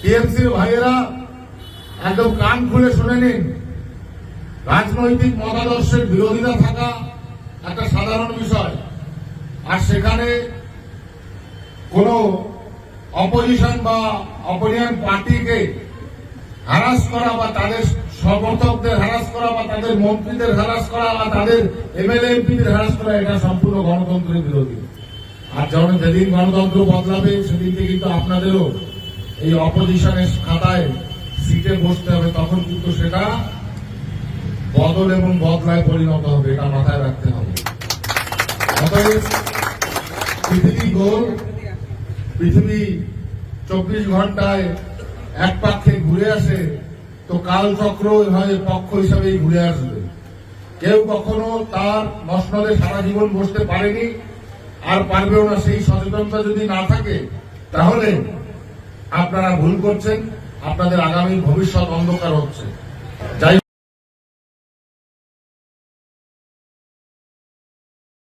টিএমসির ভাইয়েরা একদম কান খুলে শুনে নিন। রাজনৈতিক মতাদর্শের বিরোধিতা থাকা একটা সাধারণ বিষয়। আর সেখানে কোন অপোজিশন বা অপোজিশন পার্টিকে হ্যারাস করা বা তাদের সমর্থকদের হ্যারাস করা বা তাদের মন্ত্রীদের হারাস করা বা তাদের এমএলএ, এমপিদের হ্যারাস করা, এটা সম্পূর্ণ গণতন্ত্রের বিরোধী। আর যখন যেদিন গণতন্ত্র বদলাবে সেদিনকে কিন্তু আপনাদেরও এই অপোজিশনের খাতায় সিটে বসতে হবে, তখন কিন্তু সেটা বদল এবং বদলায় পরিণত হবে, এটা মাথায় রাখতে হবে। অতএব পৃথিবী গোল, পৃথিবী চব্বিশ ঘন্টায় এক পাক্ষে ঘুরে আসে, তো কালচক্র এভাবে পক্ষ হিসাবেই ঘুরে আসবে। কেউ কখনো তার মসনদে সারা জীবন বসতে পারেনি, আর পারবেও না। সেই সচেতনতা যদি না থাকে, তাহলে আপনারা ভুল করছেন আপনাদের আগামী ভবিষ্যৎ অন্ধকার হচ্ছে। যাই